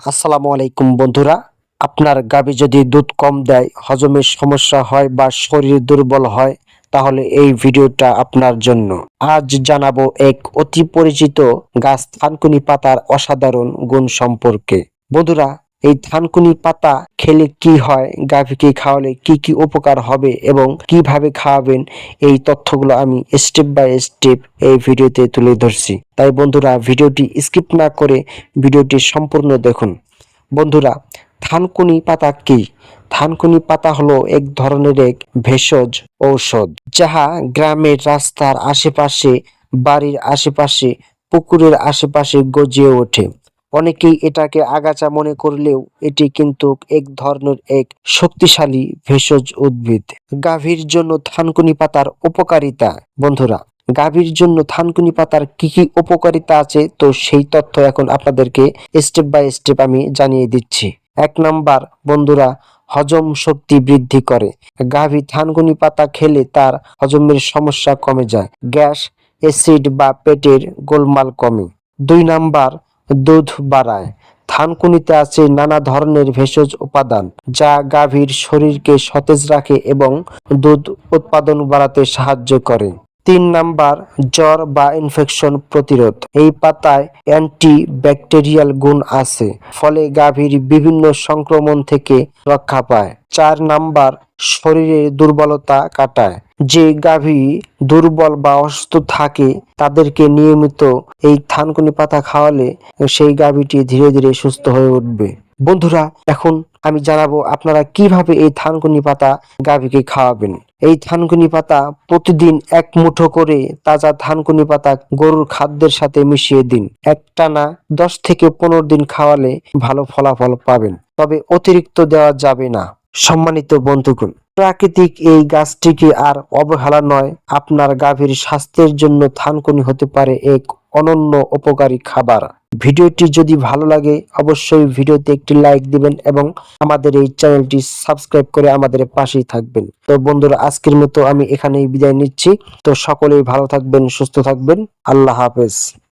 আসসালামু আলাইকুম বন্ধুরা। আপনার গাভী যদি দুধ কম দেয় হজমের সমস্যা হয় বা শরীর দুর্বল হয়, তাহলে এই ভিডিওটা আপনার জন্য। আজ জানাব এক অতি পরিচিত গাছ, থানকুনি পাতার অসাধারণ গুণ সম্পর্কে। বন্ধুরা এই থানকুনি পাতা খেলে কি হয়, গাভীকে খাওয়ালে কি কি উপকার হবে এবং কীভাবে খাওয়াবেন, এই তথ্যগুলো আমি স্টেপ বাই স্টেপ এই ভিডিওতে তুলে ধরছি। তাই বন্ধুরা, ভিডিওটি স্কিপ না করে ভিডিওটি সম্পূর্ণ দেখুন। বন্ধুরা থানকুনি পাতা কি? থানকুনি পাতা হলো এক ধরনের এক ভেষজ ঔষধ, যাহা গ্রামের রাস্তার আশেপাশে, বাড়ির আশেপাশে, পুকুরের আশেপাশে গজিয়ে ওঠে। অনেকেই এটাকে আগাছা মনে করলেও এটি কিন্তু এক ধরনের এক শক্তিশালী ভেষজ উদ্ভিদ। গাভীর জন্য থানকুনি পাতার উপকারিতা। বন্ধুরা, গাভীর জন্য থানকুনি পাতার কি কি উপকারিতা আছে? তো সেই তথ্য এখন আপনাদেরকে স্টেপ বাই স্টেপ আমি জানিয়ে দিচ্ছি। এক নাম্বার, বন্ধুরা, হজম শক্তি বৃদ্ধি করে। গাভী থানকুনি পাতা খেলে তার হজমের সমস্যা কমে যায়। গ্যাস, অ্যাসিড বা পেটের গোলমাল কমে। দুই নাম্বার দুধ বাড়ায়। থানকুনিতে আছে নানা ধরনের ভেষজ উপাদান, যা গাভীর শরীরকে সতেজ রাখে এবং দুধ উৎপাদন বাড়াতে সাহায্য করে। তিন নাম্বার, জ্বর বা ইনফেকশন প্রতিরোধ। এই পাতায় অ্যান্টি ব্যাকটেরিয়াল গুণ আছে, ফলে গাভীর বিভিন্ন সংক্রমণ থেকে রক্ষা পায়। চার নাম্বার শরীরের দুর্বলতা কাটায়। যে গাভী দুর্বল বা অসুস্থ থাকে, তাদেরকে নিয়মিত এই থানকুনি পাতা খাওয়ালে সেই গাভীটি ধীরে ধীরে সুস্থ হয়ে উঠবে। বন্ধুরা, এখন আমি জানাব আপনারা কীভাবে এই থানকুনি পাতা গাভীকে খাওয়াবেন। এই থানকুনি পাতা প্রতিদিন এক মুঠো করে তাজা থানকুনি পাতা গরুর খাদ্যের সাথে মিশিয়ে দিন। একটানা দশ থেকে পনেরো দিন খাওয়ালে ভালো ফলাফল পাবেন। তবে অতিরিক্ত দেওয়া যাবে না। সম্মানিত বন্ধুগণ, প্রাকৃতিক এই গাছটিকে আর অবহেলা নয়, আপনার গাভীর স্বাস্থ্যের জন্য থানকুনি হতে পারে এক অনন্য উপকারী খাবার। ভিডিওটি যদি ভালো লাগে, অবশ্যই ভিডিওতে একটি লাইক দিবেন এবং আমাদের এই চ্যানেলটি সাবস্ক্রাইব করে আমাদের পাশেই থাকবেন। তো বন্ধুরা, আজকের মতো আমি এখানেই বিদায় নিচ্ছি। তো সকলেই ভালো থাকবেন, সুস্থ থাকবেন। আল্লাহ হাফেজ।